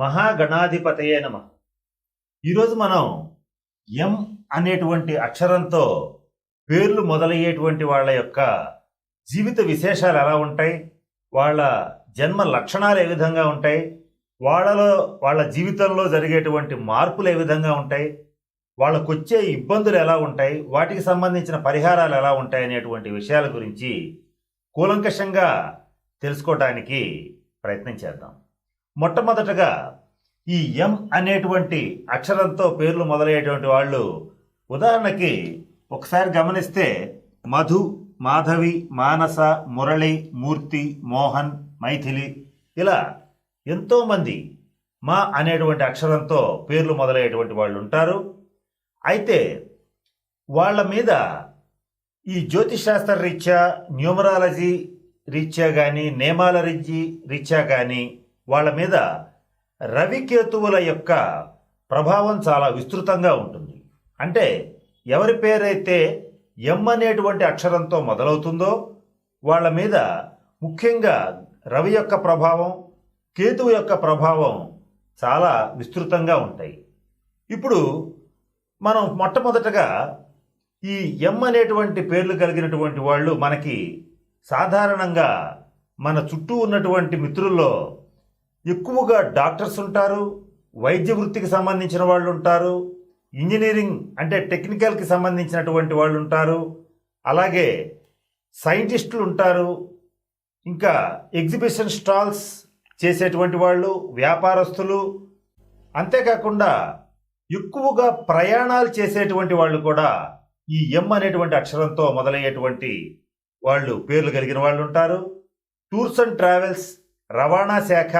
మహాగణాధిపతయే నమ. ఈరోజు మనం ఎం అనేటువంటి అక్షరంతో పేర్లు మొదలయ్యేటువంటి వాళ్ళ యొక్క జీవిత విశేషాలు ఎలా ఉంటాయి వాళ్ళ జన్మ లక్షణాలు ఏ విధంగా ఉంటాయి వాళ్ళలో వాళ్ళ జీవితంలో జరిగేటువంటి మార్పులు ఏ విధంగా ఉంటాయి వాళ్ళకు వచ్చే ఇబ్బందులు ఎలా ఉంటాయి వాటికి సంబంధించిన పరిహారాలు ఎలా ఉంటాయి అనేటువంటి విషయాల గురించి కూలంకషంగా తెలుసుకోవడానికి ప్రయత్నం చేద్దాం. మొట్టమొదటగా ఈ ఎం అనేటువంటి అక్షరంతో పేర్లు మొదలయ్యేటువంటి వాళ్ళు ఉదాహరణకి ఒకసారి గమనిస్తే మధు మాధవి మానస మురళి మూర్తి మోహన్ మైథిలి ఇలా ఎంతోమంది మా అనేటువంటి అక్షరంతో పేర్లు మొదలయ్యేటువంటి వాళ్ళు ఉంటారు. అయితే వాళ్ళ మీద ఈ జ్యోతిశాస్త్ర రీత్యా న్యూమరాలజీ రీత్యా కానీ నియమాల రీత్యా కానీ వాళ్ళ మీద రవికేతువుల యొక్క ప్రభావం చాలా విస్తృతంగా ఉంటుంది. అంటే ఎవరి పేరైతే ఎం అనేటువంటి అక్షరంతో మొదలవుతుందో వాళ్ళ మీద ముఖ్యంగా రవి యొక్క ప్రభావం కేతువు యొక్క ప్రభావం చాలా విస్తృతంగా ఉంటాయి. ఇప్పుడు మనం మొట్టమొదటగా ఈ ఎం అనేటువంటి పేర్లు కలిగినటువంటి వాళ్ళు మనకి సాధారణంగా మన చుట్టూ ఉన్నటువంటి మిత్రుల్లో ఎక్కువగా డాక్టర్స్ ఉంటారు వైద్య వృత్తికి సంబంధించిన వాళ్ళు ఉంటారు ఇంజనీరింగ్ అంటే టెక్నికల్కి సంబంధించినటువంటి వాళ్ళు ఉంటారు అలాగే సైంటిస్టులు ఉంటారు ఇంకా ఎగ్జిబిషన్ స్టాల్స్ చేసేటువంటి వాళ్ళు వ్యాపారస్తులు. అంతేకాకుండా ఎక్కువగా ప్రయాణాలు చేసేటువంటి వాళ్ళు కూడా ఈ ఎం అనేటువంటి అక్షరంతో మొదలయ్యేటువంటి వాళ్ళు పేర్లు కలిగిన వాళ్ళు ఉంటారు. టూర్స్ అండ్ ట్రావెల్స్ రవాణా శాఖ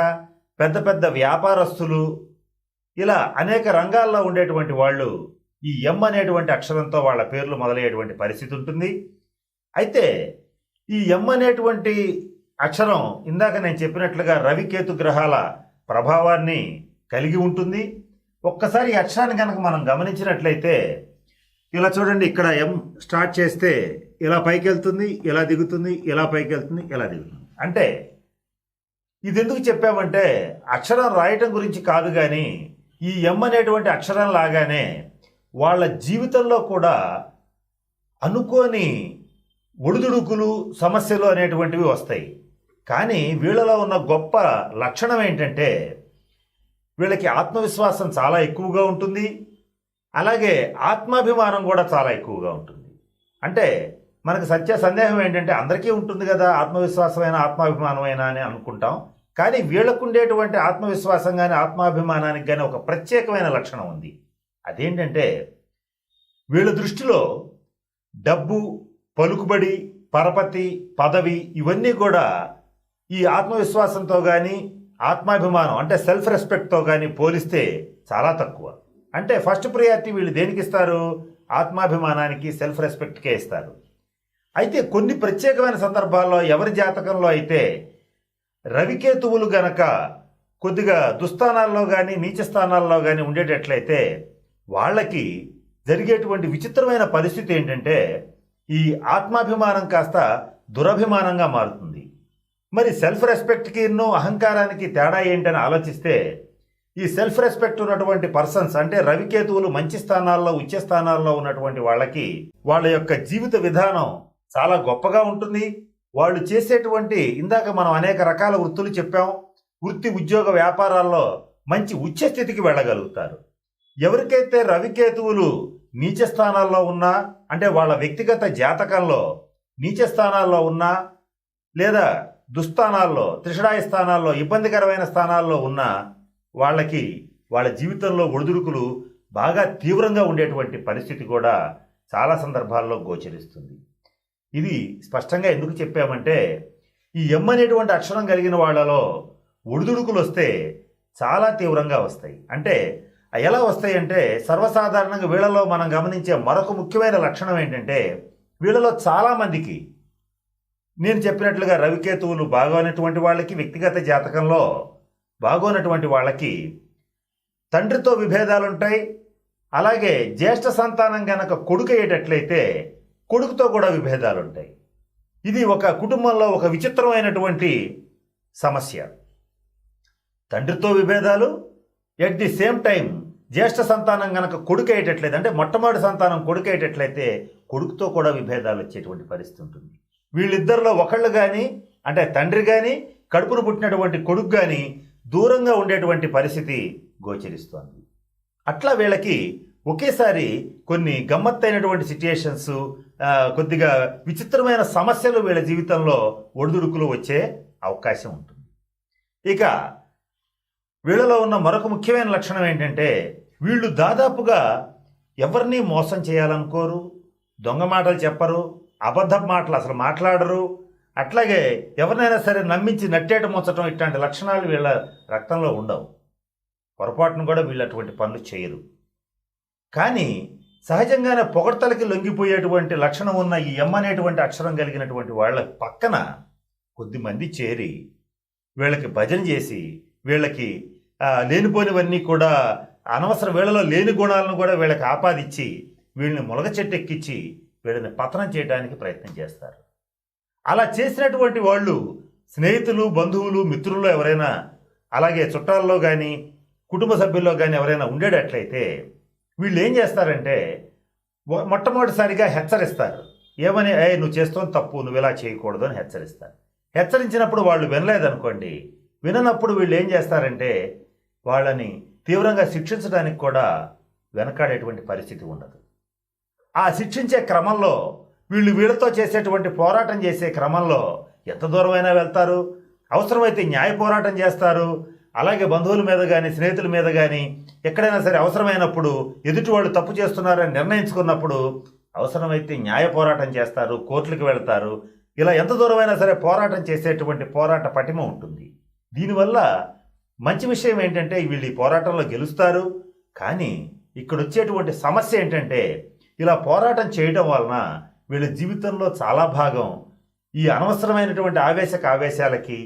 పెద్ద పెద్ద వ్యాపారస్తులు ఇలా అనేక రంగాల్లో ఉండేటువంటి వాళ్ళు ఈ ఎం అనేటువంటి అక్షరంతో వాళ్ళ పేర్లు మొదలయ్యేటువంటి పరిస్థితి ఉంటుంది. అయితే ఈ ఎం అనేటువంటి అక్షరం ఇందాక నేను చెప్పినట్లుగా రవికేతు గ్రహాల ప్రభావాన్ని కలిగి ఉంటుంది. ఒక్కసారి ఈ అక్షరాన్ని కనుక మనం గమనించినట్లయితే ఇలా చూడండి ఇక్కడ ఎం స్టార్ట్ చేస్తే ఇలా పైకి వెళ్తుంది ఇలా దిగుతుంది ఇలా పైకి వెళ్తుంది ఇలా దిగుతుంది. అంటే ఇది ఎందుకు చెప్పామంటే అక్షరం రాయటం గురించి కాదు కానీ ఈ ఎం అనేటువంటి అక్షరం లాగానే వాళ్ళ జీవితంలో కూడా అనుకోని ఒడిదుడుకులు సమస్యలు అనేటువంటివి వస్తాయి. కానీ వీళ్ళలో ఉన్న గొప్ప లక్షణం ఏంటంటే వీళ్ళకి ఆత్మవిశ్వాసం చాలా ఎక్కువగా ఉంటుంది. అలాగే ఆత్మాభిమానం కూడా చాలా ఎక్కువగా ఉంటుంది. అంటే మనకు సత్య సందేహం ఏంటంటే అందరికీ ఉంటుంది కదా ఆత్మవిశ్వాసమైన ఆత్మాభిమానమైన అని అనుకుంటాం. కానీ వీళ్ళకు ఉండేటువంటి ఆత్మవిశ్వాసం కానీ ఆత్మాభిమానానికి కానీ ఒక ప్రత్యేకమైన లక్షణం ఉంది. అదేంటంటే వీళ్ళ దృష్టిలో డబ్బు పలుకుబడి పరపతి పదవి ఇవన్నీ కూడా ఈ ఆత్మవిశ్వాసంతో కానీ ఆత్మాభిమానం అంటే సెల్ఫ్ రెస్పెక్ట్తో కానీ పోలిస్తే చాలా తక్కువ. అంటే ఫస్ట్ ప్రియారిటీ వీళ్ళు దేనికి ఇస్తారు ఆత్మాభిమానానికి సెల్ఫ్ రెస్పెక్ట్కే ఇస్తారు. అయితే కొన్ని ప్రత్యేకమైన సందర్భాల్లో ఎవరి జాతకంలో అయితే రవికేతువులు గనక కొద్దిగా దుస్థానాల్లో కానీ నీచ స్థానాల్లో కానీ ఉండేటట్లయితే వాళ్ళకి జరిగేటువంటి విచిత్రమైన పరిస్థితి ఏంటంటే ఈ ఆత్మాభిమానం కాస్త దురభిమానంగా మారుతుంది. మరి సెల్ఫ్ రెస్పెక్ట్కి ఎన్నో అహంకారానికి తేడా ఏంటని ఆలోచిస్తే ఈ సెల్ఫ్ రెస్పెక్ట్ ఉన్నటువంటి పర్సన్స్ అంటే రవికేతువులు మంచి స్థానాల్లో ఉచ్చ స్థానాల్లో ఉన్నటువంటి వాళ్ళకి వాళ్ళ యొక్క జీవిత విధానం చాలా గొప్పగా ఉంటుంది. వాళ్ళు చేసేటువంటి ఇందాక మనం అనేక రకాల వృత్తులు చెప్పాం. వృత్తి ఉద్యోగ వ్యాపారాల్లో మంచి ఉచ్చ స్థితికి వెళ్ళగలుగుతారు. ఎవరికైతే రవికేతువులు నీచ స్థానాల్లో ఉన్నా అంటే వాళ్ళ వ్యక్తిగత జాతకంలో నీచ స్థానాల్లో ఉన్నా లేదా దుస్థానాల్లో త్రిషడాయి స్థానాల్లో ఇబ్బందికరమైన స్థానాల్లో ఉన్న వాళ్ళకి వాళ్ళ జీవితంలో ఒడిదుడుకులు బాగా తీవ్రంగా ఉండేటువంటి పరిస్థితి కూడా చాలా సందర్భాల్లో గోచరిస్తుంది. ఇది స్పష్టంగా ఎందుకు చెప్పామంటే ఈ ఎం అనేటువంటి అక్షరం కలిగిన వాళ్ళలో ఒడిదుడుకులు వస్తే చాలా తీవ్రంగా వస్తాయి. అంటే అవి ఎలా వస్తాయి అంటే సర్వసాధారణంగా వీళ్ళలో మనం గమనించే మరొక ముఖ్యమైన లక్షణం ఏంటంటే వీళ్ళలో చాలామందికి నేను చెప్పినట్లుగా రవికేతువులు బాగోనటువంటి వాళ్ళకి వ్యక్తిగత జాతకంలో బాగోనటువంటి వాళ్ళకి తండ్రితో విభేదాలు ఉంటాయి అలాగే జ్యేష్ఠ సంతానం గనక కొడుకు అయ్యేటట్లయితే కొడుకుతో కూడా విభేదాలు ఉంటాయి ఇది ఒక కుటుంబంలో ఒక విచిత్రమైనటువంటి సమస్య. తండ్రితో విభేదాలు ఎట్ ది సేమ్ టైం జ్యేష్ఠ సంతానం కనుక కొడుకు అయ్యేటట్లయితే అంటే మొట్టమొదటి సంతానం కొడుకు అయ్యేటట్లయితే కొడుకుతో కూడా విభేదాలు వచ్చేటువంటి పరిస్థితి ఉంటుంది. వీళ్ళిద్దరిలో ఒకళ్ళు కానీ అంటే తండ్రి కానీ కడుపును పుట్టినటువంటి కొడుకు కానీ దూరంగా ఉండేటువంటి పరిస్థితి గోచరిస్తోంది. అట్లా వీళ్ళకి ఒకేసారి కొన్ని గమ్మత్తైనటువంటి సిచ్యుయేషన్స్ కొద్దిగా విచిత్రమైన సమస్యలు వీళ్ళ జీవితంలో ఒడిదుడుకులు వచ్చే అవకాశం ఉంటుంది. ఇక వీళ్ళలో ఉన్న మరొక ముఖ్యమైన లక్షణం ఏంటంటే వీళ్ళు దాదాపుగా ఎవరిని మోసం చేయాలనుకోరు దొంగ మాటలు చెప్పరు అబద్ధ మాటలు అసలు మాట్లాడరు అట్లాగే ఎవరినైనా సరే నమ్మించి నట్టేట ముంచటం ఇట్లాంటి లక్షణాలు వీళ్ళ రక్తంలో ఉండవు. పొరపాటును కూడా వీళ్ళు అటువంటి పనులు చేయరు. కానీ సహజంగానే పొగడ్తలకి లొంగిపోయేటువంటి లక్షణం ఉన్న ఈ ఎమ్ అనేటువంటి అక్షరం కలిగినటువంటి వాళ్ళ పక్కన కొద్దిమంది చేరి వీళ్ళకి భజన చేసి వీళ్ళకి లేనిపోనివన్నీ కూడా అనవసర వేళలో లేని గుణాలను కూడా వీళ్ళకి ఆపాదిచ్చి వీళ్ళని ములగ చెట్టు ఎక్కించి వీళ్ళని పతనం చేయడానికి ప్రయత్నం చేస్తారు. అలా చేసినటువంటి వాళ్ళు స్నేహితులు బంధువులు మిత్రుల్లో ఎవరైనా అలాగే చుట్టాల్లో కానీ కుటుంబ సభ్యుల్లో కానీ ఎవరైనా ఉండేటట్లయితే వీళ్ళు ఏం చేస్తారంటే మొ- మొట్టమొదటిసారిగా హెచ్చరిస్తారు. ఏమని ఏ నువ్వు చేస్తావు తప్పు నువ్వు ఇలా చేయకూడదు అని హెచ్చరిస్తారు. హెచ్చరించినప్పుడు వాళ్ళు వినలేదనుకోండి విననప్పుడు వీళ్ళు ఏం చేస్తారంటే వాళ్ళని తీవ్రంగా శిక్షించడానికి కూడా వెనకాడేటువంటి పరిస్థితి ఉండదు. ఆ శిక్షించే క్రమంలో వీళ్ళు వీళ్ళతో చేసేటువంటి పోరాటం చేసే క్రమంలో ఎంత దూరమైనా వెళ్తారు? అవసరమైతే న్యాయ పోరాటం చేస్తారు? అలాగే బంధువుల మీద కానీ స్నేహితుల మీద కానీ ఎక్కడైనా సరే అవసరమైనప్పుడు ఎదుటి వాళ్ళు తప్పు చేస్తున్నారని నిర్ణయించుకున్నప్పుడు అవసరమైతే న్యాయ పోరాటం చేస్తారు కోర్టులకు వెళ్తారు. ఇలా ఎంత దూరమైనా సరే పోరాటం చేసేటువంటి పోరాట పటిమ ఉంటుంది. దీనివల్ల మంచి విషయం ఏంటంటే వీళ్ళు ఈ పోరాటంలో గెలుస్తారు. కానీ ఇక్కడ వచ్చేటువంటి సమస్య ఏంటంటే ఇలా పోరాటం చేయడం వలన వీళ్ళ జీవితంలో చాలా భాగం ఈ అనవసరమైనటువంటి ఆవేశక ఆవేశాలకి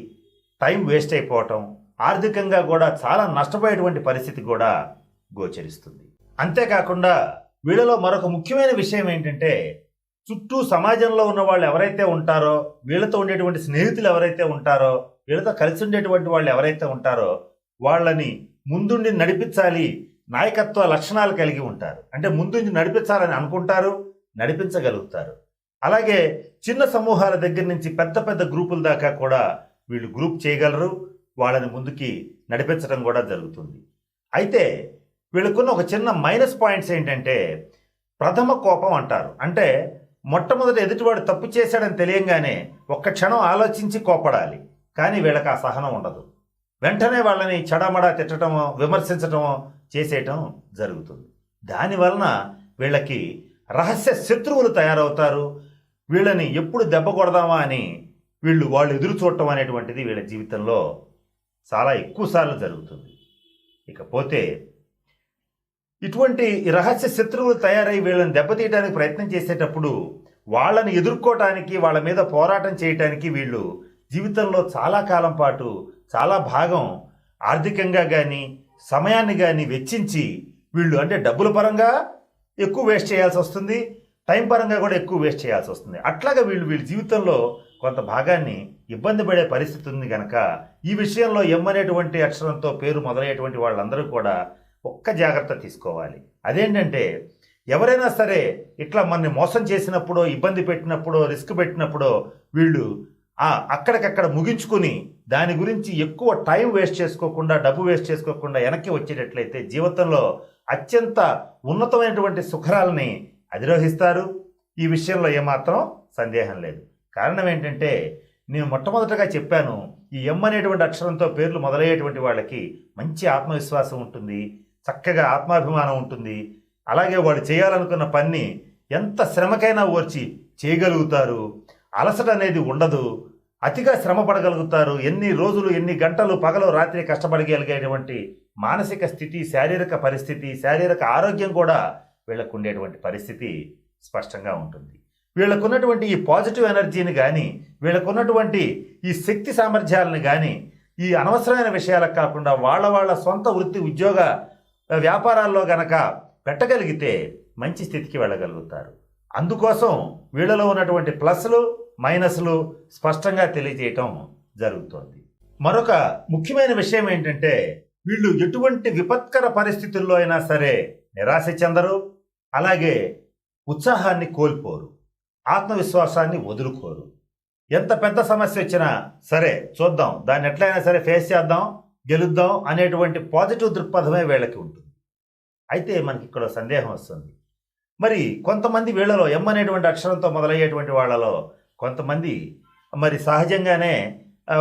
టైం వేస్ట్ అయిపోవటం ఆర్థికంగా కూడా చాలా నష్టపోయేటువంటి పరిస్థితి కూడా గోచరిస్తుంది. అంతేకాకుండా వీళ్ళలో మరొక ముఖ్యమైన విషయం ఏంటంటే చుట్టూ సమాజంలో ఉన్న వాళ్ళు ఎవరైతే ఉంటారో వీళ్ళతో ఉండేటువంటి స్నేహితులు ఎవరైతే ఉంటారో వీళ్ళతో కలిసి ఉండేటువంటి వాళ్ళు ఎవరైతే ఉంటారో వాళ్ళని ముందుండి నడిపించాలి నాయకత్వ లక్షణాలు కలిగి ఉంటారు. అంటే ముందుండి నడిపించాలని అనుకుంటారు నడిపించగలుగుతారు. అలాగే చిన్న సమూహాల దగ్గర నుంచి పెద్ద పెద్ద గ్రూపుల దాకా కూడా వీళ్ళు గ్రూప్ చేయగలరు. వాళ్ళని ముందుకి నడిపించడం కూడా జరుగుతుంది. అయితే వీళ్ళకున్న ఒక చిన్న మైనస్ పాయింట్స్ ఏంటంటే ప్రథమ కోపం అంటారు. అంటే మొట్టమొదటి ఎదుటివాడు తప్పు చేశాడని తెలియంగానే ఒక్క క్షణం ఆలోచించి కోపడాలి. కానీ వీళ్ళకి ఆ సహనం ఉండదు. వెంటనే వాళ్ళని చడమడా తిట్టడమో విమర్శించటమో చేసేయటం జరుగుతుంది. దానివలన వీళ్ళకి రహస్య శత్రువులు తయారవుతారు. వీళ్ళని ఎప్పుడు దెబ్బ కొడదామా అని వీళ్ళు వాళ్ళు ఎదురు చూడటం అనేటువంటిది వీళ్ళ జీవితంలో చాలా ఎక్కువసార్లు జరుగుతుంది. ఇకపోతే ఇటువంటి రహస్య శత్రువులు తయారై వీళ్ళని దెబ్బతీయడానికి ప్రయత్నం చేసేటప్పుడు వాళ్ళని ఎదుర్కోవటానికి వాళ్ళ మీద పోరాటం చేయటానికి వీళ్ళు జీవితంలో చాలా కాలం పాటు చాలా భాగం ఆర్థికంగా కానీ సమయాన్ని కానీ వెచ్చించి వీళ్ళు అంటే డబ్బుల పరంగా ఎక్కువ వేస్ట్ చేయాల్సి వస్తుంది టైం పరంగా కూడా ఎక్కువ వేస్ట్ చేయాల్సి వస్తుంది. అట్లాగా వీళ్ళు వీళ్ళ జీవితంలో కొంత భాగాన్ని ఇబ్బంది పడే పరిస్థితి ఉంది కనుక ఈ విషయంలో ఎం అనేటువంటి అక్షరంతో పేరు మొదలయ్యేటువంటి వాళ్ళందరూ కూడా ఒక్క జాగ్రత్త తీసుకోవాలి. అదేంటంటే ఎవరైనా సరే ఇట్లా మనని మోసం చేసినప్పుడో ఇబ్బంది పెట్టినప్పుడో రిస్క్ పెట్టినప్పుడో వీళ్ళు అక్కడికక్కడ ముగించుకుని దాని గురించి ఎక్కువ టైం వేస్ట్ చేసుకోకుండా డబ్బు వేస్ట్ చేసుకోకుండా వెనక్కి వచ్చేటట్లయితే జీవితంలో అత్యంత ఉన్నతమైనటువంటి సుఖరాలని అధిరోహిస్తారు. ఈ విషయంలో ఏమాత్రం సందేహం లేదు. కారణం ఏంటంటే నేను మొట్టమొదటగా చెప్పాను ఈ ఎం అనేటువంటి అక్షరంతో పేర్లు మొదలయ్యేటువంటి వాళ్ళకి మంచి ఆత్మవిశ్వాసం ఉంటుంది చక్కగా ఆత్మాభిమానం ఉంటుంది. అలాగే వాళ్ళు చేయాలనుకున్న పని ఎంత శ్రమకైనా ఓర్చి చేయగలుగుతారు. అలసట అనేది ఉండదు. అతిగా శ్రమ పడగలుగుతారు. ఎన్ని రోజులు ఎన్ని గంటలు పగలు రాత్రి కష్టపడగలిగేటువంటి మానసిక స్థితి శారీరక పరిస్థితి శారీరక ఆరోగ్యం కూడా వీళ్ళకు ఉండేటువంటి పరిస్థితి స్పష్టంగా ఉంటుంది. వీళ్ళకున్నటువంటి ఈ పాజిటివ్ ఎనర్జీని కానీ వీళ్ళకున్నటువంటి ఈ శక్తి సామర్థ్యాలను కానీ ఈ అనవసరమైన విషయాలకు కాకుండా వాళ్ళ వాళ్ళ సొంత వృత్తి ఉద్యోగ వ్యాపారాల్లో గనక పెట్టగలిగితే మంచి స్థితికి వెళ్ళగలుగుతారు. అందుకోసం వీళ్ళలో ఉన్నటువంటి ప్లస్లు మైనస్లు స్పష్టంగా తెలియజేయటం జరుగుతోంది. మరొక ముఖ్యమైన విషయం ఏంటంటే వీళ్ళు ఎటువంటి విపత్కర పరిస్థితుల్లో అయినా సరే నిరాశ చెందరు అలాగే ఉత్సాహాన్ని కోల్పోరు. ఆత్మవిశ్వాసాన్ని వదులుకోరు. ఎంత పెద్ద సమస్య వచ్చినా సరే చూద్దాం దాన్ని ఎట్లయినా సరే ఫేస్ చేద్దాం గెలుద్దాం అనేటువంటి పాజిటివ్ దృక్పథమే వీళ్ళకి ఉంటుంది. అయితే మనకి ఇక్కడ సందేహం వస్తుంది. మరి కొంతమంది వీళ్ళలో ఎం అనేటువంటి అక్షరంతో మొదలయ్యేటువంటి వాళ్ళలో కొంతమంది మరి సహజంగానే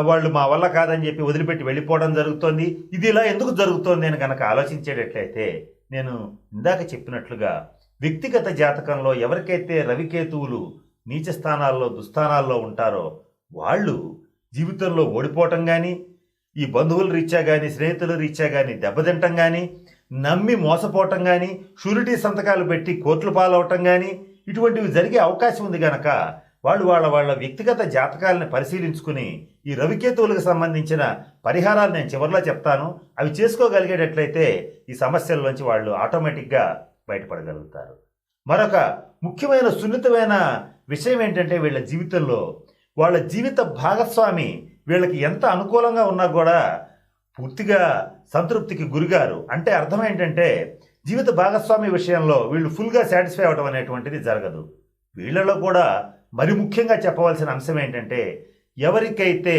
వాళ్ళు మా వల్ల కాదని చెప్పి వదిలిపెట్టి వెళ్ళిపోవడం జరుగుతోంది. ఇది ఇలా ఎందుకు జరుగుతోంది అని కనుక ఆలోచించేటట్లయితే నేను ఇందాక చెప్పినట్లుగా వ్యక్తిగత జాతకంలో ఎవరికైతే రవికేతువులు నీచ స్థానాల్లో దుస్థానాల్లో ఉంటారో వాళ్ళు జీవితంలో ఓడిపోవటం కానీ ఈ బంధువుల రీత్యా కానీ స్నేహితుల రీత్యా కానీ దెబ్బతింటం కానీ నమ్మి మోసపోవటం కానీ షూరిటీ సంతకాలు పెట్టి కోట్లు పాలవటం కానీ ఇటువంటివి జరిగే అవకాశం ఉంది కనుక వాళ్ళు వాళ్ళ వాళ్ళ వ్యక్తిగత జాతకాలను పరిశీలించుకుని ఈ రవికేతువులకు సంబంధించిన పరిహారాలు నేను చివరిలో చెప్తాను. అవి చేసుకోగలిగేటట్లయితే ఈ సమస్యల్లోంచి వాళ్ళు ఆటోమేటిక్గా బయటపడగలుగుతారు. మరొక ముఖ్యమైన సున్నితమైన విషయం ఏంటంటే వీళ్ళ జీవితంలో వాళ్ళ జీవిత భాగస్వామి వీళ్ళకి ఎంత అనుకూలంగా ఉన్నా కూడా పూర్తిగా సంతృప్తికి గురిగారు. అంటే అర్థం ఏంటంటే జీవిత భాగస్వామి విషయంలో వీళ్ళు ఫుల్గా సాటిస్ఫై అవ్వడం అనేటువంటిది జరగదు. వీళ్ళలో కూడా మరి ముఖ్యంగా చెప్పవలసిన అంశం ఏంటంటే ఎవరికైతే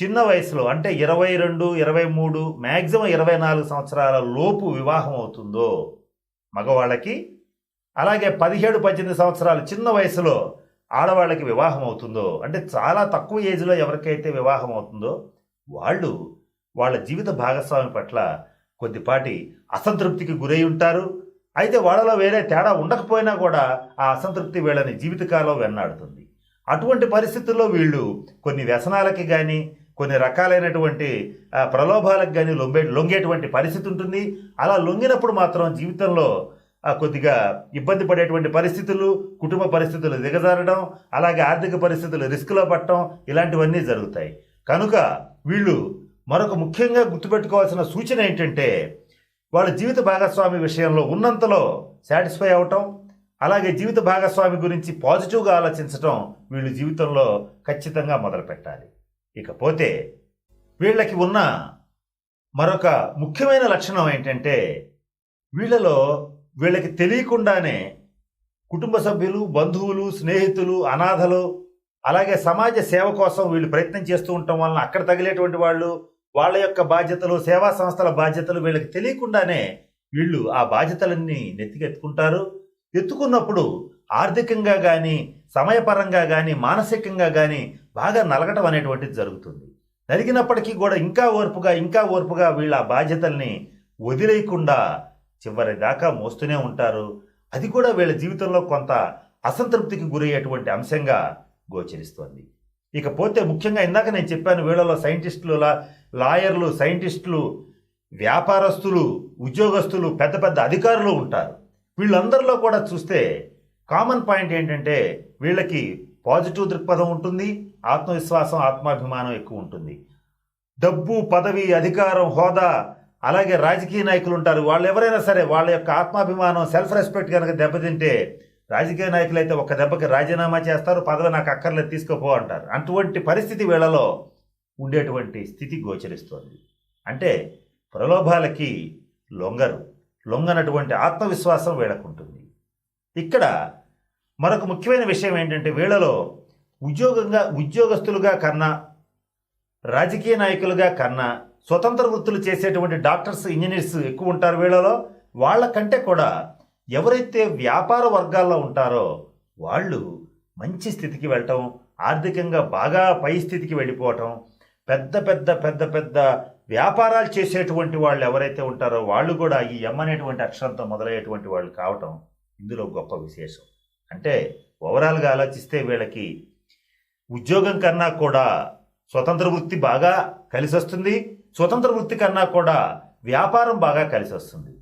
చిన్న వయసులో అంటే ఇరవై రెండు ఇరవై మూడు మ్యాక్సిమం ఇరవై నాలుగు సంవత్సరాల లోపు వివాహం అవుతుందో మగవాళ్ళకి అలాగే పదిహేడు పద్దెనిమిది సంవత్సరాలు చిన్న వయసులో ఆడవాళ్ళకి వివాహం అవుతుందో అంటే చాలా తక్కువ ఏజ్లో ఎవరికైతే వివాహం అవుతుందో వాళ్ళు వాళ్ళ జీవిత భాగస్వామి పట్ల కొద్దిపాటి అసంతృప్తికి గురై ఉంటారు. అయితే వాళ్ళలో వేరే తేడా ఉండకపోయినా కూడా ఆ అసంతృప్తి వీళ్ళని జీవితకాలం వెన్నాడుతుంది. అటువంటి పరిస్థితుల్లో వీళ్ళు కొన్ని వ్యసనాలకి కానీ కొన్ని రకాలైనటువంటి ప్రలోభాలకు కానీ లొంగే లొంగేటువంటి పరిస్థితి ఉంటుంది. అలా లొంగినప్పుడు మాత్రం జీవితంలో కొద్దిగా ఇబ్బంది పడేటువంటి పరిస్థితులు కుటుంబ పరిస్థితులు దిగజారడం అలాగే ఆర్థిక పరిస్థితులు రిస్క్లో పట్టడం ఇలాంటివన్నీ జరుగుతాయి. కనుక వీళ్ళు మరొక ముఖ్యంగా గుర్తుపెట్టుకోవాల్సిన సూచన ఏంటంటే వాళ్ళ జీవిత భాగస్వామి విషయంలో ఉన్నంతలో సాటిస్ఫై అవటం అలాగే జీవిత భాగస్వామి గురించి పాజిటివ్గా ఆలోచించటం వీళ్ళు జీవితంలో ఖచ్చితంగా మొదలు పెట్టాలి ఇకపోతే వీళ్ళకి ఉన్న మరొక ముఖ్యమైన లక్షణం ఏంటంటే వీళ్ళలో వీళ్ళకి తెలియకుండానే కుటుంబ సభ్యులు బంధువులు స్నేహితులు అనాథలు అలాగే సమాజ సేవ కోసం వీళ్ళు ప్రయత్నం చేస్తూ ఉండటం వలన అక్కడ తగిలేటువంటి వాళ్ళు వాళ్ళ యొక్క బాధ్యతలు సేవా సంస్థల బాధ్యతలు వీళ్ళకి తెలియకుండానే వీళ్ళు ఆ బాధ్యతలన్నీ నెత్తికెత్తుకుంటారు. ఎత్తుకున్నప్పుడు ఆర్థికంగా కానీ సమయపరంగా కానీ మానసికంగా కానీ బాగా నలగటం అనేటువంటిది జరుగుతుంది. జరిగినప్పటికీ కూడా ఇంకా ఓర్పుగా ఇంకా ఓర్పుగా వీళ్ళ బాధ్యతల్ని వదిలేయకుండా చివరి దాకా మోస్తూనే ఉంటారు. అది కూడా వీళ్ళ జీవితంలో కొంత అసంతృప్తికి గురయ్యేటువంటి అంశంగా గోచరిస్తోంది. ఇకపోతే ముఖ్యంగా ఇందాక నేను చెప్పాను వీళ్ళలో సైంటిస్టులు లాయర్లు సైంటిస్టులు వ్యాపారస్తులు ఉద్యోగస్తులు పెద్ద పెద్ద అధికారులు ఉంటారు. వీళ్ళందరిలో కూడా చూస్తే కామన్ పాయింట్ ఏంటంటే వీళ్ళకి పాజిటివ్ దృక్పథం ఉంటుంది ఆత్మవిశ్వాసం ఆత్మాభిమానం ఎక్కువ ఉంటుంది. డబ్బు పదవి అధికారం హోదా అలాగే రాజకీయ నాయకులు ఉంటారు. వాళ్ళు ఎవరైనా సరే వాళ్ళ యొక్క ఆత్మాభిమానం సెల్ఫ్ రెస్పెక్ట్ కనుక దెబ్బతింటే రాజకీయ నాయకులు అయితే ఒక దెబ్బకి రాజీనామా చేస్తారు పదవి నాకు అక్కర్లేదు తీసుకోపో అంటారు. అటువంటి పరిస్థితి వీళ్ళలో ఉండేటువంటి స్థితి గోచరిస్తోంది. అంటే ప్రలోభాలకి లొంగరు. లొంగనటువంటి ఆత్మవిశ్వాసం వీళ్ళకుంటుంది. ఇక్కడ మరొక ముఖ్యమైన విషయం ఏంటంటే వీళ్ళలో ఉద్యోగంగా ఉద్యోగస్తులుగా కన్నా రాజకీయ నాయకులుగా కన్నా స్వతంత్ర వృత్తులు చేసేటువంటి డాక్టర్స్ ఇంజనీర్స్ ఎక్కువ ఉంటారు వీళ్ళలో. వాళ్ళకంటే కూడా ఎవరైతే వ్యాపార వర్గాల్లో ఉంటారో వాళ్ళు మంచి స్థితికి వెళ్ళటం ఆర్థికంగా బాగా పై స్థితికి వెళ్ళిపోవటం పెద్ద పెద్ద పెద్ద పెద్ద వ్యాపారాలు చేసేటువంటి వాళ్ళు ఎవరైతే ఉంటారో వాళ్ళు కూడా ఈ ఎమ్ అనేటువంటి అక్షరంతో మొదలయ్యేటువంటి వాళ్ళు కావటం ఇందులో గొప్ప విశేషం. అంటే ఓవరాల్గా ఆలోచిస్తే వీళ్ళకి ఉద్యోగం కన్నా కూడా స్వతంత్ర వృత్తి బాగా కలిసి వస్తుంది స్వతంత్ర వృత్తి కన్నా కూడా వ్యాపారం బాగా కలిసి వస్తుంది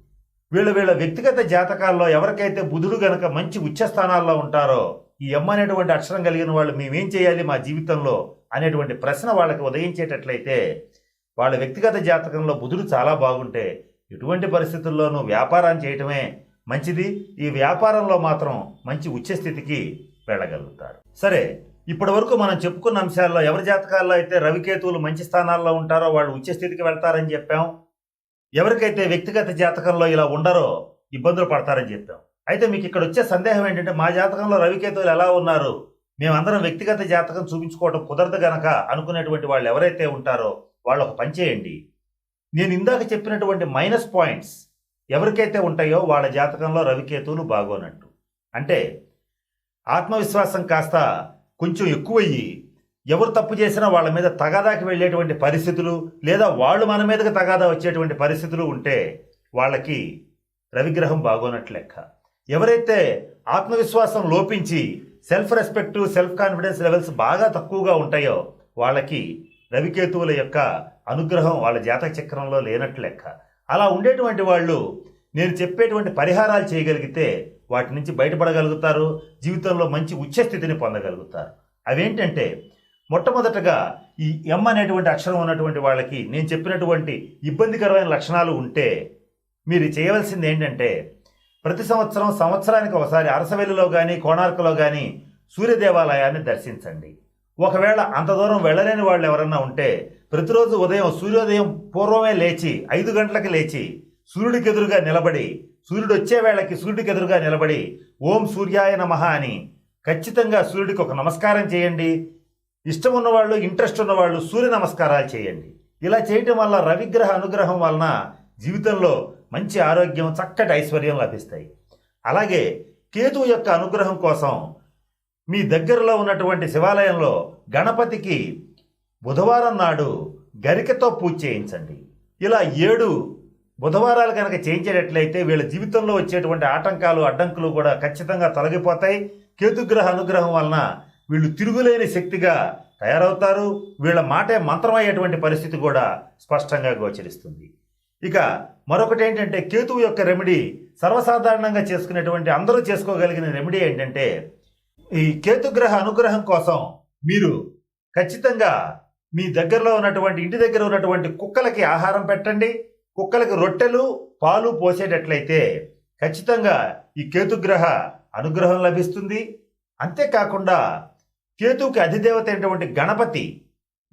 వీళ్ళ వీళ్ళ వ్యక్తిగత జాతకాల్లో ఎవరికైతే బుధుడు గనక మంచి ఉచ్చ స్థానాల్లో ఉంటారో ఈ ఎమ్ అనేటువంటి అక్షరం కలిగిన వాళ్ళు మేమేం చేయాలి మా జీవితంలో అనేటువంటి ప్రశ్న వాళ్ళకి ఉదయించేటట్లయితే వాళ్ళ వ్యక్తిగత జాతకంలో బుధుడు చాలా బాగుంటే ఎటువంటి పరిస్థితుల్లోనూ వ్యాపారం చేయటమే మంచిది. ఈ వ్యాపారంలో మాత్రం మంచి ఉచ్చస్థితికి వెళ్ళగలుగుతారు సరే ఇప్పటి వరకు మనం చెప్పుకున్న అంశాల్లో ఎవరి జాతకాల్లో అయితే రవికేతువులు మంచి స్థానాల్లో ఉంటారో వాళ్ళు ఉచ్చస్థితికి వెళ్తారని చెప్పాం. ఎవరికైతే వ్యక్తిగత జాతకంలో ఇలా ఉండరో ఇబ్బందులు పడతారని చెప్పాం. అయితే మీకు ఇక్కడ వచ్చే సందేహం ఏంటంటే మా జాతకంలో రవికేతువులు ఎలా ఉన్నారు? మేమందరం వ్యక్తిగత జాతకం చూపించుకోవడం కుదరదు గనక అనుకునేటువంటి వాళ్ళు ఎవరైతే ఉంటారో వాళ్ళు ఒక పని చేయండి. నేను ఇందాక చెప్పినటువంటి మైనస్ పాయింట్స్ ఎవరికైతే ఉంటాయో వాళ్ళ జాతకంలో రవికేతువులు బాగోనట్టు. అంటే ఆత్మవిశ్వాసం కాస్త కొంచెం ఎక్కువయ్యి ఎవరు తప్పు చేసినా వాళ్ళ మీద తగాదాకి వెళ్ళేటువంటి పరిస్థితులు లేదా వాళ్ళు మన మీదకి తగాదా వచ్చేటువంటి పరిస్థితులు ఉంటే వాళ్ళకి రవిగ్రహం బాగోనట్లు లెక్క. ఎవరైతే ఆత్మవిశ్వాసం లోపించి self respect self confidence levels బాగా తక్కువగా ఉంటాయో వాళ్ళకి రవికేతువుల యొక్క అనుగ్రహం వాళ్ళ జాతక చక్రంలో లేనట్లు లెక్క. అలా ఉండేటువంటి వాళ్ళు నేను చెప్పేటువంటి పరిహారాలు చేయగలిగితే వాటి నుంచి బయటపడగలుగుతారు జీవితంలో మంచి ఉచ్చస్థితిని పొందగలుగుతారు. అవేంటంటే మొట్టమొదటగా ఈ ఎం అనేటువంటి అక్షరం ఉన్నటువంటి వాళ్ళకి నేను చెప్పినటువంటి ఇబ్బందికరమైన లక్షణాలు ఉంటే మీరు చేయవలసింది ఏంటంటే ప్రతి సంవత్సరం సంవత్సరానికి ఒకసారి అరసవెల్లిలో కానీ కోణార్కలో కానీ సూర్య దేవాలయాన్ని దర్శించండి. ఒకవేళ అంత దూరం వెళ్ళలేని వాళ్ళు ఎవరన్నా ఉంటే ప్రతిరోజు ఉదయం సూర్యోదయం పూర్వమే లేచి ఐదు గంటలకు లేచి సూర్యుడికి ఎదురుగా నిలబడి సూర్యుడు వచ్చే వేళకి సూర్యుడికి ఎదురుగా నిలబడి ఓం సూర్యాయ నమః అని ఖచ్చితంగా సూర్యుడికి ఒక నమస్కారం చేయండి. ఇష్టం ఉన్నవాళ్ళు ఇంట్రెస్ట్ ఉన్నవాళ్ళు సూర్య నమస్కారాలు చేయండి. ఇలా చేయటం వల్ల రవిగ్రహ అనుగ్రహం వలన జీవితంలో మంచి ఆరోగ్యం చక్కటి ఐశ్వర్యం లభిస్తాయి. అలాగే కేతువు యొక్క అనుగ్రహం కోసం మీ దగ్గరలో ఉన్నటువంటి శివాలయంలో గణపతికి బుధవారం నాడు గరికతో పూజ చేయించండి. ఇలా ఏడు బుధవారాలు కనుక చేయించేటట్లయితే వీళ్ళ జీవితంలో వచ్చేటువంటి ఆటంకాలు అడ్డంకులు కూడా ఖచ్చితంగా తొలగిపోతాయి. కేతుగ్రహ అనుగ్రహం వలన వీళ్ళు తిరుగులేని శక్తిగా తయారవుతారు. వీళ్ళ మాటే మంత్రమయ్యేటువంటి పరిస్థితి కూడా స్పష్టంగా గోచరిస్తుంది. ఇక మరొకటి ఏంటంటే కేతువు యొక్క రెమెడీ సర్వసాధారణంగా చేసుకునేటువంటి అందరూ చేసుకోగలిగిన రెమెడీ ఏంటంటే ఈ కేతుగ్రహ అనుగ్రహం కోసం మీరు ఖచ్చితంగా మీ దగ్గరలో ఉన్నటువంటి ఇంటి దగ్గర ఉన్నటువంటి కుక్కలకి ఆహారం పెట్టండి. కుక్కలకి రొట్టెలు పాలు పోసేటట్లయితే ఖచ్చితంగా ఈ కేతుగ్రహ అనుగ్రహం లభిస్తుంది. అంతేకాకుండా కేతువుకి అధిదేవత అయినటువంటి గణపతి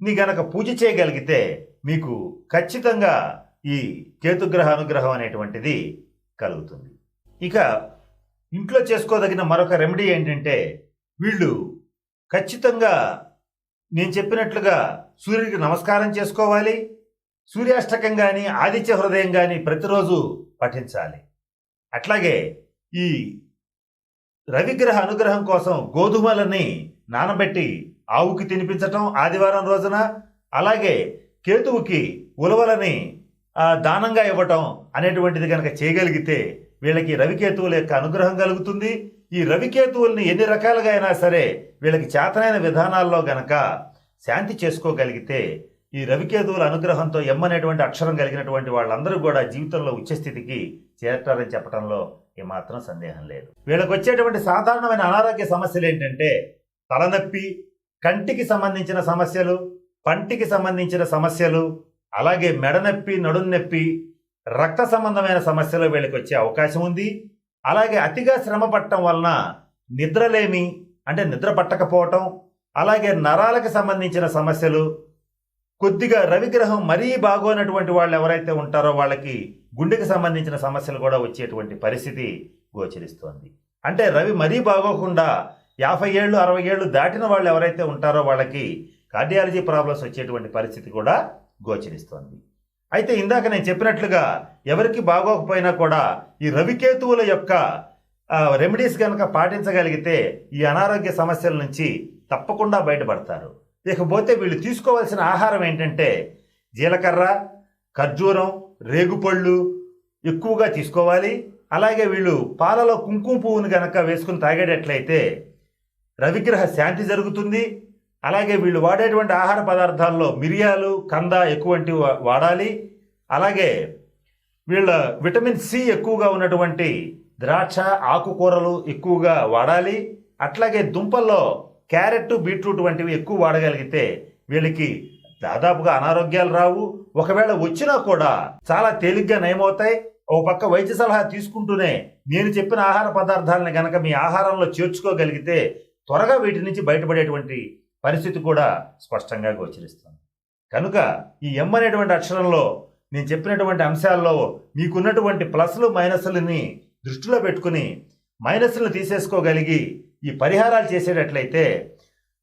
ని గనక పూజ చేయగలిగితే మీకు ఖచ్చితంగా ఈ కేతుగ్రహ అనుగ్రహం అనేటువంటిది కలుగుతుంది. ఇక ఇంట్లో చేసుకోదగిన మరొక రెమెడీ ఏంటంటే వీళ్ళు ఖచ్చితంగా నేను చెప్పినట్లుగా సూర్యుడికి నమస్కారం చేసుకోవాలి. సూర్యాష్టకం కానీ ఆదిత్య హృదయం కానీ ప్రతిరోజు పఠించాలి. అట్లాగే ఈ రవిగ్రహ అనుగ్రహం కోసం గోధుమలని నానబెట్టి ఆవుకి తినిపించటం ఆదివారం రోజున అలాగే కేతువుకి ఉలవలని దానంగా ఇవ్వటం అనేటువంటిది కనుక చేయగలిగితే వీళ్ళకి రవికేతువుల యొక్క అనుగ్రహం కలుగుతుంది. ఈ రవికేతువుల్ని ఎన్ని రకాలుగా అయినా సరే వీళ్ళకి చేతనైన విధానాల్లో గనక శాంతి చేసుకోగలిగితే ఈ రవికేతువుల అనుగ్రహంతో ఎమ్మనేటువంటి అక్షరం కలిగినటువంటి వాళ్ళందరూ కూడా జీవితంలో ఉచ్చస్థితికి చేరతారని చెప్పడంలో ఏమాత్రం సందేహం లేదు. వీళ్ళకి వచ్చేటువంటి సాధారణమైన అనారోగ్య సమస్యలు ఏంటంటే తలనొప్పి కంటికి సంబంధించిన సమస్యలు పంటికి సంబంధించిన సమస్యలు అలాగే మెడనొప్పి నడుం నొప్పి రక్త సంబంధమైన సమస్యలు వీళ్ళకి వచ్చే అవకాశం ఉంది. అలాగే అతిగా శ్రమ పట్టడం వలన నిద్రలేమి అంటే నిద్ర పట్టకపోవటం అలాగే నరాలకు సంబంధించిన సమస్యలు కొద్దిగా రవిగ్రహం మరీ బాగోనటువంటి వాళ్ళు ఎవరైతే ఉంటారో వాళ్ళకి గుండెకి సంబంధించిన సమస్యలు కూడా వచ్చేటువంటి పరిస్థితి గోచరిస్తోంది. అంటే రవి మరీ బాగోకుండా యాభై ఏళ్ళు అరవై ఏళ్ళు దాటిన వాళ్ళు ఎవరైతే ఉంటారో వాళ్ళకి కార్డియాలజీ ప్రాబ్లమ్స్ వచ్చేటువంటి పరిస్థితి కూడా గోచరిస్తోంది. అయితే ఇందాక నేను చెప్పినట్లుగా ఎవరికి బాగోకపోయినా కూడా ఈ రవికేతువుల యొక్క రెమెడీస్ కనుక పాటించగలిగితే ఈ అనారోగ్య సమస్యల నుంచి తప్పకుండా బయటపడతారు. ఇకపోతే వీళ్ళు తీసుకోవాల్సిన ఆహారం ఏంటంటే జీలకర్ర ఖర్జూరం రేగుపళ్ళు ఎక్కువగా తీసుకోవాలి. అలాగే వీళ్ళు పాలలో కుంకుమ పువ్వును కనుక వేసుకుని తాగేటట్లయితే రవిగ్రహ శాంతి జరుగుతుంది. అలాగే వీళ్ళు వాడేటువంటి ఆహార పదార్థాల్లో మిరియాలు కంద ఎక్కువంటి వాడాలి. అలాగే వీళ్ళ విటమిన్ సి ఎక్కువగా ఉన్నటువంటి ద్రాక్ష ఆకుకూరలు ఎక్కువగా వాడాలి. అట్లాగే దుంపల్లో క్యారెట్ బీట్రూట్ వంటివి ఎక్కువ వాడగలిగితే వీళ్ళకి దాదాపుగా అనారోగ్యాలు రావు. ఒకవేళ వచ్చినా కూడా చాలా తేలిగ్గా నయమవుతాయి. ఒక పక్క వైద్య సలహా తీసుకుంటూనే నేను చెప్పిన ఆహార పదార్థాలను గనక మీ ఆహారంలో చేర్చుకోగలిగితే త్వరగా వీటి నుంచి బయటపడేటువంటి పరిస్థితి కూడా స్పష్టంగా గోచరిస్తుంది. కనుక ఈ ఎం అనేటువంటి అక్షరంలో నేను చెప్పినటువంటి అంశాల్లో మీకున్నటువంటి ప్లస్లు మైనస్లని దృష్టిలో పెట్టుకుని మైనస్లను తీసేసుకోగలిగి ఈ పరిహారాలు చేసేటట్లయితే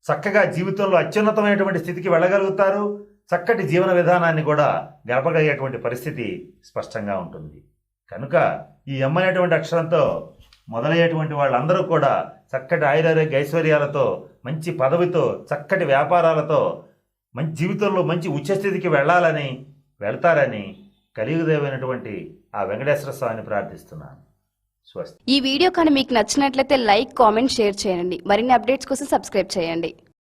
చక్కగా జీవితంలో అత్యున్నతమైనటువంటి స్థితికి వెళ్ళగలుగుతారు. చక్కటి జీవన విధానాన్ని కూడా గడపగలిగేటువంటి పరిస్థితి స్పష్టంగా ఉంటుంది. కనుక ఈ ఎం అనేటువంటి అక్షరంతో మొదలయ్యేటువంటి వాళ్ళందరూ కూడా చక్కటి ఆయురారోగ్య ఐశ్వర్యాలతో మంచి పదవితో చక్కటి వ్యాపారాలతో మంచి జీవితంలో మంచి ఉచ్చస్థితికి వెళ్ళాలని వెళ్తారని కలియుగదేవైనటువంటి ఆ వెంకటేశ్వర స్వామిని ప్రార్థిస్తున్నాను. స్వస్తి. ఈ వీడియో కానీ మీకు నచ్చినట్లయితే లైక్ కామెంట్ షేర్ చేయండి. మరిన్ని అప్డేట్స్ కోసం సబ్స్క్రైబ్ చేయండి.